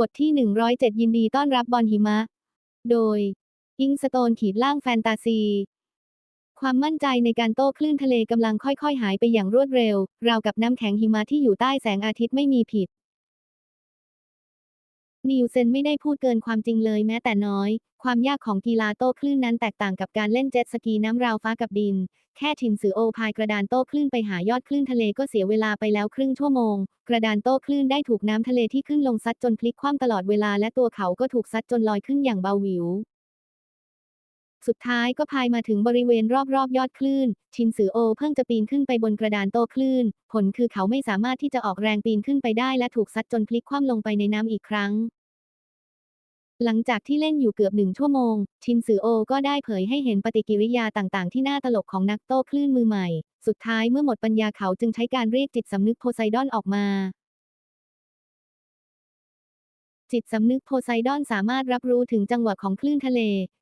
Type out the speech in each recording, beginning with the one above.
บทที่ 107 ยินดีต้อนรับบอลหิมะ โดย อิงสโตนขีดล่างแฟนตาซี ความมั่นใจในการโต้คลื่นทะเลกำลังค่อยๆ หายไปอย่างรวดเร็ว ราวกับน้ำแข็งหิมะที่อยู่ใต้แสงอาทิตย์ไม่มีผิด นิวเซนไม่ได้พูดเกินความจริงเลยแม้แต่น้อย ความยากของกีฬาโต้คลื่นนั้นแตกต่างกับการเล่นเจ็ตสกีน้ำราวฟ้ากับดิน แค่ชินสือโอพายกระดานโต้คลื่นไปหายอดคลื่นทะเลก็เสียเวลาไปแล้วครึ่งชั่วโมง กระดานโต้คลื่นได้ถูกน้ำทะเลที่ขึ้นลงซัดจนพลิกคว่ำตลอดเวลาและตัวเขาก็ถูกซัดจนลอยขึ้นอย่างเบาหวิวสุดท้ายก็พายมาถึงบริเวณรอบๆยยอดคลื่น ชินสือโอเพิ่งจะปีนขึ้นไปบนกระดานโต้คลื่น ผลคือเขาไม่สามารถที่จะออกแรงปีนขึ้นไปได้และถูกซัดจนพลิกคว่ำลงไปในน้ำอีกครั้ง หลังจากที่เล่นอยู่เกือบหนึ่งชั่วโมง ชินสือโอก็ได้เผยให้เห็นปฏิกิริยาต่างๆ ที่น่าตลกของนักโต้คลื่นมือใหม่ สุดท้ายเมื่อหมดปัญญาเขาจึงใช้การเรียกจิตสำนึกโพไซดอนออกมา จิตสำนึกโพไซดอนสามารถรับรู้ถึงจังหวะของคลื่นทะเล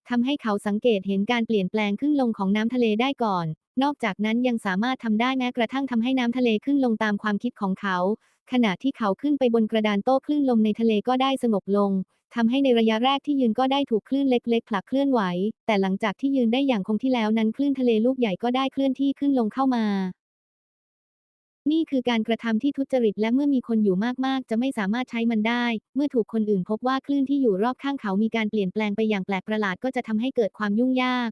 ทำให้เขาสังเกตเห็นการเปลี่ยนแปลงขึ้นลงของน้ำทะเลได้ก่อน นอกจากนั้นยังสามารถทำได้แม้กระทั่งทำให้น้ำทะเลขึ้นลงตามความคิดของเขา ขณะที่เขาขึ้นไปบนกระดานโต้คลื่นลมในทะเลก็ได้สงบลงทำให้ในระยะแรกที่ยืนก็ได้ถูกคลื่นเล็กๆผลักเคลื่อนไหว แต่หลังจากที่ยืนได้อย่างคงที่แล้วนั้นคลื่นทะเลลูกใหญ่ก็ได้เคลื่อนที่ขึ้นลงเข้ามานี่คือการกระทำที่ทุจริตและเมื่อมีคนอยู่มากๆ จะไม่สามารถใช้มันได้ เมื่อถูกคนอื่นพบว่าคลื่นที่อยู่รอบข้างเขามีการเปลี่ยนแปลงไปอย่างแปลกประหลาดก็จะทำให้เกิดความยุ่งยาก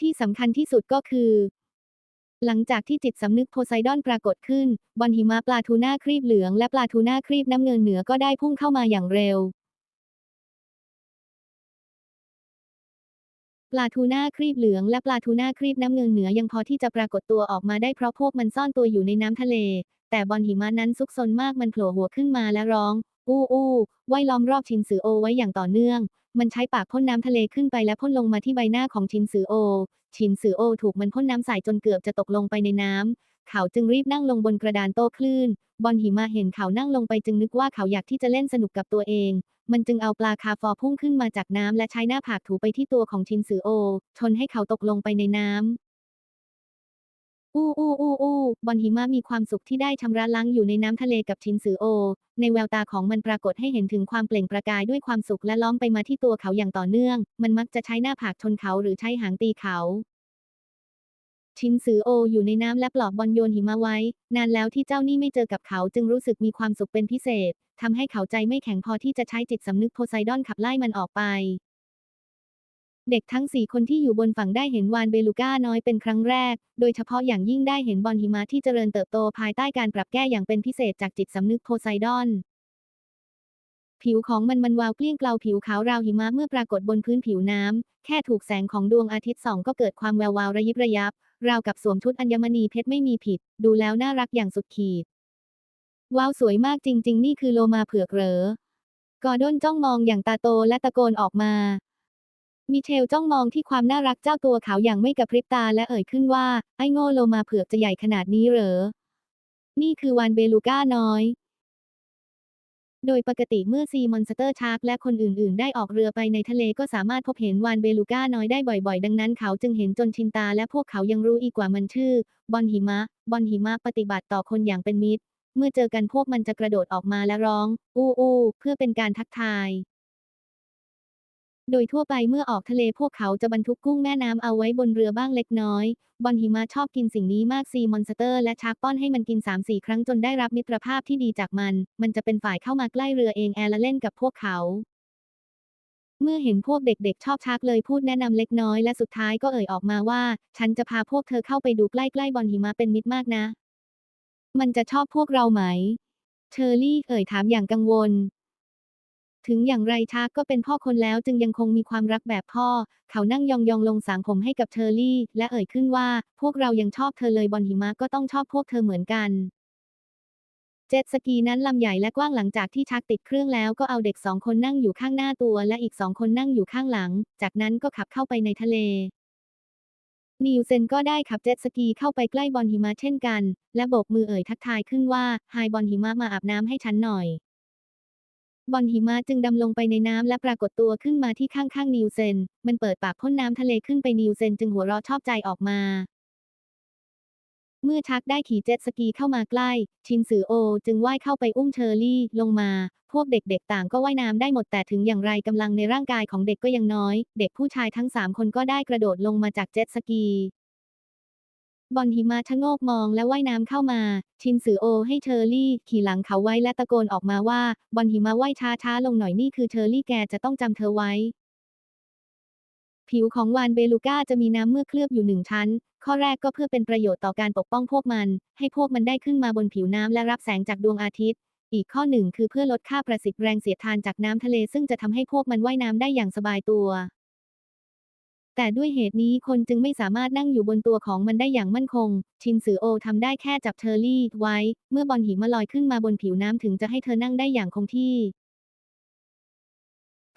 ที่สำคัญที่สุดก็คือ หลังจากที่จิตสำนึกโพไซดอนปรากฏขึ้น บอลหิมะปลาทูน่าครีบเหลืองและปลาทูน่าครีบน้ำเงินเหนือก็ได้พุ่งเข้ามาอย่างเร็ว ปลาทูน่าครีบเหลืองและปลาทูน่าครีบน้ำเงินเหนือยังพอที่จะปรากฏตัวออกมาได้เพราะพวกมันซ่อนตัวอยู่ในน้ำทะเล แต่บอลหิมะนั้นซุกซนมากมันโผล่หัวขึ้นมาและร้อง อู้อู้ไว้ล้อมรอบชินสือโอไว้อย่างต่อเนื่อง มันใช้ปากพ่นน้ำทะเลขึ้นไปและพ่นลงมาที่ใบหน้าของชินซือโอ ชินซือโอถูกมันพ่นน้ำใส่จนเกือบจะตกลงไปในน้ำ เขาจึงรีบนั่งลงบนกระดานโต้คลื่น บอลหิมะเห็นเขานั่งลงไปจึงนึกว่าเขาอยากที่จะเล่นสนุกกับตัวเอง มันจึงเอาปลาคาฟอพุ่งขึ้นมาจากน้ำและใช้หน้าผากถูไปที่ตัวของชินซือโอ ชนให้เขาตกลงไปในน้ำ อู้อู้อู้อู้บอลหิมะมีความสุขที่ได้ชำระล้างอยู่ในน้ำทะเลกับชินสือโอ ในแววตาของมันปรากฏให้เห็นถึงความเปล่งประกายด้วยความสุขและล้อมไปมาที่ตัวเขาอย่างต่อเนื่อง มันมักจะใช้หน้าผากชนเขาหรือใช้หางตีเขา ชินสือโออยู่ในน้ำและปลอบบอลโยนหิมะไว้ นานแล้วที่เจ้านี่ไม่เจอกับเขาจึงรู้สึกมีความสุขเป็นพิเศษทำให้เขาใจไม่แข็งพอที่จะใช้จิตสำนึกโพไซดอนขับไล่มันออกไป เด็กทั้งสี่คนที่อยู่บนฝั่งได้เห็นวานเบลูก้าน้อยเป็นครั้งแรก โดยเฉพาะอย่างยิ่งได้เห็นบอลหิมะที่เจริญเติบโตภายใต้การปรับแก้อย่างเป็นพิเศษจากจิตสำนึกโพไซดอน ผิวของมันมันวาวเกลี้ยงเกลาผิวขาวราวหิมะเมื่อปรากฏบนพื้นผิวน้ำ แค่ถูกแสงของดวงอาทิตย์ส่องก็เกิดความแวววาวระยิบระยับ ราวกับสวมชุดอัญมณีเพชรไม่มีผิด ดูแล้วน่ารักอย่างสุดขีด ว้าวสวยมากจริง ๆ นี่คือโลมาเผือกเหรอกอร์ดอนจ้องมองอย่างตาโตและตะโกนออกมา มิเชลจ้องมองที่ความน่ารักเจ้าตัวขาวอย่างไม่กระพริบตาและเอ่ยขึ้นว่า ไอ้โง่โลมาเผือกจะใหญ่ขนาดนี้เหรอ นี่คือวานเบลูก้าน้อย โดยปกติเมื่อซีมอนสเตอร์ชาร์กและคนอื่น ๆ ได้ออกเรือไปในทะเลก็สามารถพบเห็นวานเบลูก้าน้อยได้บ่อย ๆ ดังนั้นเขาจึงเห็นจนชินตาและพวกเขายังรู้อีกว่ามันชื่อ บอลหิมะ บอลหิมะปฏิบัติต่อคนอย่างเป็นมิตร เมื่อเจอกันพวกมันจะกระโดดออกมาและร้อง อู้อู้เพื่อเป็นการทักทาย โดยทั่วไปเมื่อออกทะเลพวกเขาจะบรรทุกกุ้งแม่น้ำเอาไว้บนเรือบ้างเล็กน้อย บอลหิมะชอบกินสิ่งนี้มากซีมอนสเตอร์และชาร์กป้อนให้มันกิน 3-4 ครั้งจนได้รับมิตรภาพที่ดีจากมัน มันจะเป็นฝ่ายเข้ามาใกล้เรือเองแอร์และเล่นกับพวกเขา เมื่อเห็นพวกเด็กๆ ชอบชาร์กเลยพูดแนะนำเล็กน้อยและสุดท้ายก็เอ่ยออกมาว่า ฉันจะพาพวกเธอเข้าไปดูใกล้ๆบอลหิมะเป็นมิตรมากนะ มันจะชอบพวกเราไหมเชอรี่เอ่ยถามอย่างกังวล ถึงอย่างไรชากก็เป็นพ่อคนแล้วจึงยังคงมีความรักแบบพ่อ เขานั่งยองๆลงสางผมให้กับเชอรี่ และเอ่ยขึ้นว่า พวกเรายังชอบเธอเลยบอลหิมะก็ต้องชอบพวกเธอเหมือนกันเจ็ตสกีนั้นลำใหญ่และกว้างหลังจากที่ชักติดเครื่องแล้วก็เอาเด็กสองคนนั่งอยู่ข้างหน้าตัวและอีกสองคนนั่งอยู่ข้างหลัง จากนั้นก็ขับเข้าไปในทะเล นิวเซนก็ได้ขับเจ็ตสกีเข้าไปใกล้บอลหิมะเช่นกัน และโบกมือเอ่ยทักทายขึ้นว่าไฮบอลหิมะมาอาบน้ำให้ฉันหน่อย บอลหิมะจึงดำลงไปในน้ำและปรากฏตัวขึ้นมาที่ข้างๆนิวเซน มันเปิดปากพ่นน้ำทะเลขึ้นไปนิวเซนจึงหัวเราะชอบใจออกมา เมื่อชักได้ขี่เจ็ตสกีเข้ามาใกล้ ชินซือโอ จึงว่ายเข้าไปอุ้มเชอรี่ลงมา พวกเด็กๆต่างก็ว่ายน้ำได้หมดแต่ถึงอย่างไรกำลังในร่างกายของเด็กก็ยังน้อย เด็กผู้ชายทั้งสามคนก็ได้กระโดดลงมาจากเจ็ตสกี บอลหิมะชะโงกมองและว่ายน้ำเข้ามา ชินซือโอให้เชอรี่ ขี่หลังเขาไว้และตะโกนออกมาว่า บอลหิมะว่ายช้าช้าๆลงหน่อยนี่คือเชอรี่แกจะต้องจำเธอไว้ ผิวของวานเบลูก้าจะมีน้ำเมื่อเคลือบอยู่หนึ่งชั้น ข้อแรกก็เพื่อเป็นประโยชน์ต่อการปกป้องพวกมัน ให้พวกมันได้ขึ้นมาบนผิวน้ำและรับแสงจากดวงอาทิตย์ อีกข้อหนึ่งคือเพื่อลดค่าประสิทธิ์แรงเสียดทานจากน้ำทะเลซึ่งจะทำให้พวกมันว่ายน้ำได้อย่างสบายตัว แต่ด้วยเหตุนี้คนจึงไม่สามารถนั่งอยู่บนตัวของมันได้อย่างมั่นคง ชินซือโอทำได้แค่จับเชอร์รี่ไว้ เมื่อบอลหิมะลอยขึ้นมาบนผิวน้ำถึงจะให้เธอนั่งได้อย่างคงที่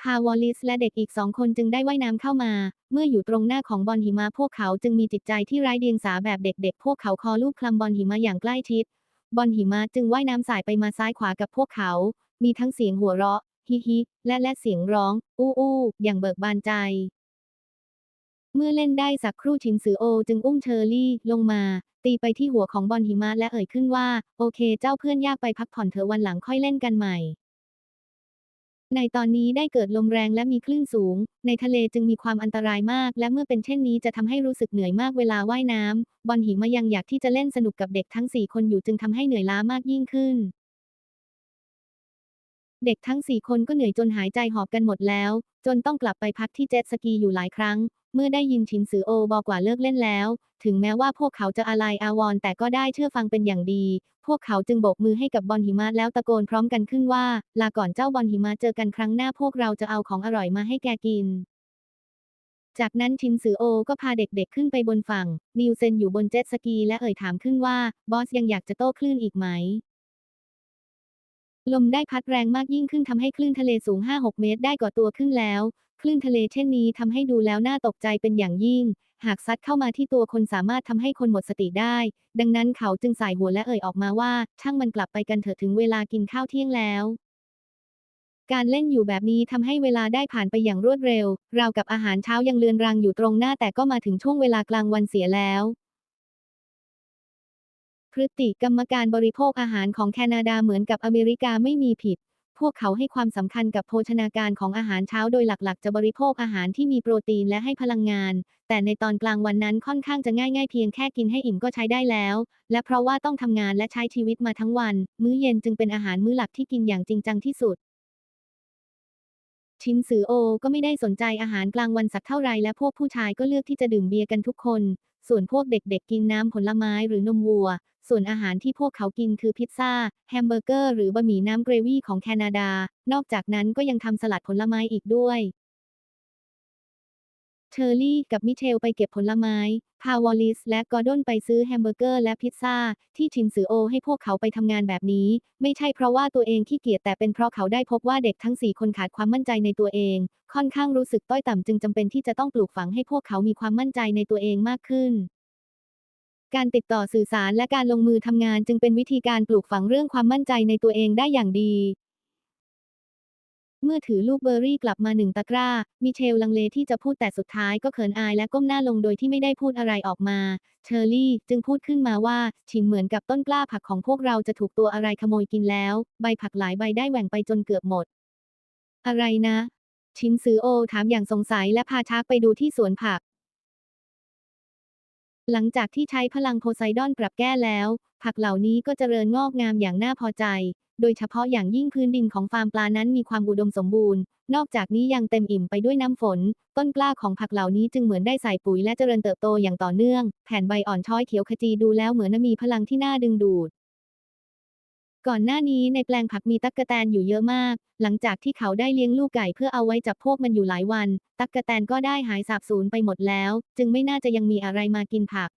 พาวอลลิสและเด็กอีกสองคนจึงได้ว่ายน้ำเข้ามา เมื่ออยู่ตรงหน้าของบอลหิมะพวกเขาจึงมีจิตใจที่ไร้เดียงสาแบบเด็กๆ พวกเขาคอลูบคลำบอลหิมะอย่างใกล้ชิด บอลหิมะจึงว่ายน้ำสายไปมาซ้ายขวากับพวกเขา มีทั้งเสียงหัวเราะ ฮิฮิและและเสียงร้อง อู้อู้อย่างเบิกบานใจ เมื่อเล่นได้สักครู่ชินซือโอจึงอุ้มเชอรี่ลงมา ตีไปที่หัวของบอลหิมะและเอ่ยขึ้นว่า โอเค เจ้าเพื่อนยากไปพักผ่อนเถอะวันหลังค่อยเล่นกันใหม่ ในตอนนี้ได้เกิดลมแรงและมีคลื่นสูง ในทะเลจึงมีความอันตรายมาก และเมื่อเป็นเช่นนี้จะทำให้รู้สึกเหนื่อยมากเวลาว่ายน้ำบอลหิมะยังอยากที่จะเล่นสนุกกับเด็กทั้งสี่คนอยู่จึงทำให้เหนื่อยล้ามากยิ่งขึ้นเด็กทั้งสี่คนก็เหนื่อยจนหายใจหอบกันหมดแล้ว จนต้องกลับไปพักที่เจ็ตสกีอยู่หลายครั้ง เมื่อได้ยินชินซือโอบอกว่าเลิกเล่นแล้ว ถึงแม้ว่าพวกเขาจะอะไรอาวรแต่ก็ได้เชื่อฟังเป็นอย่างดี พวกเขาจึงโบกมือให้กับบอลหิมะแล้วตะโกนพร้อมกันขึ้นว่า ลาก่อนเจ้าบอลหิมะเจอกันครั้งหน้าพวกเราจะเอาของอร่อยมาให้แกกินจากนั้นชินซือโอก็พาเด็กๆขึ้นไปบนฝั่ง นิวเซนอยู่บนเจ็ตสกีและเอ่ยถามขึ้นว่า บอสยังอยากจะโต้คลื่นอีกไหม ลมได้พัดแรงมากยิ่งขึ้นทำให้คลื่นทะเลสูง 5-6 เมตรได้ก่อตัวขึ้นแล้ว คลื่นทะเลเช่นนี้ทำให้ดูแล้วน่าตกใจเป็นอย่างยิ่ง หากซัดเข้ามาที่ตัวคนสามารถทำให้คนหมดสติได้ ดังนั้นเขาจึงสายหัวและเอ่ยออกมาว่า ช่างมันกลับไปกันเถอะถึงเวลากินข้าวเที่ยงแล้วการเล่นอยู่แบบนี้ทำให้เวลาได้ผ่านไปอย่างรวดเร็ว ราวกับอาหารเช้ายังเลือนรางอยู่ตรงหน้าแต่ก็มาถึงช่วงเวลากลางวันเสียแล้ว พฤติกรรมการบริโภคอาหารของแคนาดาเหมือนกับอเมริกาไม่มีผิด พวกเขาให้ความสำคัญกับโภชนาการของอาหารเช้าโดยหลักๆ จะบริโภคอาหารที่มีโปรตีนและให้พลังงาน แต่ในตอนกลางวันนั้นค่อนข้างจะง่ายๆเพียงแค่กินให้อิ่มก็ใช้ได้แล้ว และเพราะว่าต้องทำงานและใช้ชีวิตมาทั้งวัน มื้อเย็นจึงเป็นอาหารมื้อหลักที่กินอย่างจริงจังที่สุด ชินซือโอก็ไม่ได้สนใจอาหารกลางวันสักเท่าไรและพวกผู้ชายก็เลือกที่จะดื่มเบียร์กันทุกคน ส่วนพวกเด็กๆกินน้ำผลไม้หรือนมวัว ส่วนอาหารที่พวกเขากินคือพิซซ่า แฮมเบอร์เกอร์หรือบะหมี่น้ำเกรวี่ของแคนาดา นอกจากนั้นก็ยังทำสลัดผลไม้อีกด้วย เชอร์รี่กับมิเชลไปเก็บผลไม้ พาวอลลิสและกอร์ดอนไปซื้อแฮมเบอร์เกอร์และพิซซ่า ที่ชินซือโอให้พวกเขาไปทำงานแบบนี้ ไม่ใช่เพราะว่าตัวเองขี้เกียจแต่เป็นเพราะเขาได้พบว่าเด็กทั้งสี่คนขาดความมั่นใจในตัวเอง ค่อนข้างรู้สึกต้อยต่ำจึงจำเป็นที่จะต้องปลูกฝังให้พวกเขามีความมั่นใจในตัวเองมากขึ้นการติดต่อสื่อสารและการลงมือทำงานจึงเป็นวิธีการปลูกฝังเรื่องความมั่นใจในตัวเองได้อย่างดี เมื่อถือลูกเบอร์รี่กลับมาหนึ่งตะกร้า มิเชลลังเลที่จะพูดแต่สุดท้ายก็เขินอายและก้มหน้าลงโดยที่ไม่ได้พูดอะไรออกมา เชอร์รี่จึงพูดขึ้นมาว่าชินเหมือนกับต้นกล้าผักของพวกเราจะถูกตัวอะไรขโมยกินแล้ว ใบผักหลายใบได้แหว่งไปจนเกือบหมด อะไรนะ ชินซือโอถามอย่างสงสัยและพาชักไปดูที่สวนผัก หลังจากที่ใช้พลังโพไซดอนปรับแก้แล้ว ผักเหล่านี้ก็เจริญงอกงามอย่างน่าพอใจ โดยเฉพาะอย่างยิ่งพื้นดินของฟาร์มปลานั้นมีความอุดมสมบูรณ์ นอกจากนี้ยังเต็มอิ่มไปด้วยน้ำฝน ต้นกล้าของผักเหล่านี้จึงเหมือนได้ใส่ปุ๋ยและเจริญเติบโตอย่างต่อเนื่อง แผ่นใบอ่อนช้อยเขียวขจีดูแล้วเหมือนมีพลังที่น่าดึงดูด ก่อนหน้านี้ในแปลงผักมีตั๊กแตนอยู่เยอะมาก หลังจากที่เขาได้เลี้ยงลูกไก่เพื่อเอาไว้จับพวกมันอยู่หลายวัน ตั๊กแตนก็ได้หายสาบสูญไปหมดแล้ว จึงไม่น่าจะยังมีอะไรมากินผัก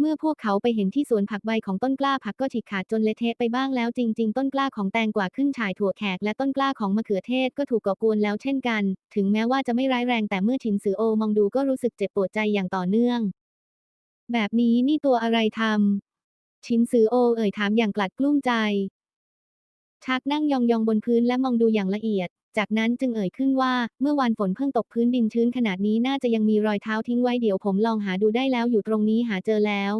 เมื่อพวกเขาไปเห็นที่สวนผักใบของต้นกล้าผักก็ฉีกขาดจนเละเทะไปบ้างแล้วจริง ๆ ต้นกล้าของแตงกวาขึ้นฉายถั่วแขกและต้นกล้าของมะเขือเทศก็ถูกก่อกวนแล้วเช่นกัน ถึงแม้ว่าจะไม่ร้ายแรงแต่เมื่อชินซือโอมองดูก็รู้สึกเจ็บปวดใจอย่างต่อเนื่อง แบบนี้นี่ตัวอะไรทำชินซือโอเอ่ยถามอย่างกลัดกลุ้มใจชักนั่งยองๆบนพื้นและมองดูอย่างละเอียด จากนั้นจึงเอ่ยขึ้นว่า เมื่อวานฝนเพิ่งตกพื้นดินชื้นขนาดนี้น่าจะยังมีรอยเท้าทิ้งไว้เดี๋ยวผมลองหาดูได้แล้วอยู่ตรงนี้หาเจอแล้ว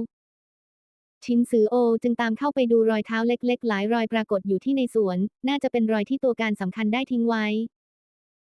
ชินซือโอจึงตามเข้าไปดูรอยเท้าเล็ก ๆ หลายรอยปรากฏอยู่ที่ในสวน น่าจะเป็นรอยที่ตัวการสำคัญได้ทิ้งไว้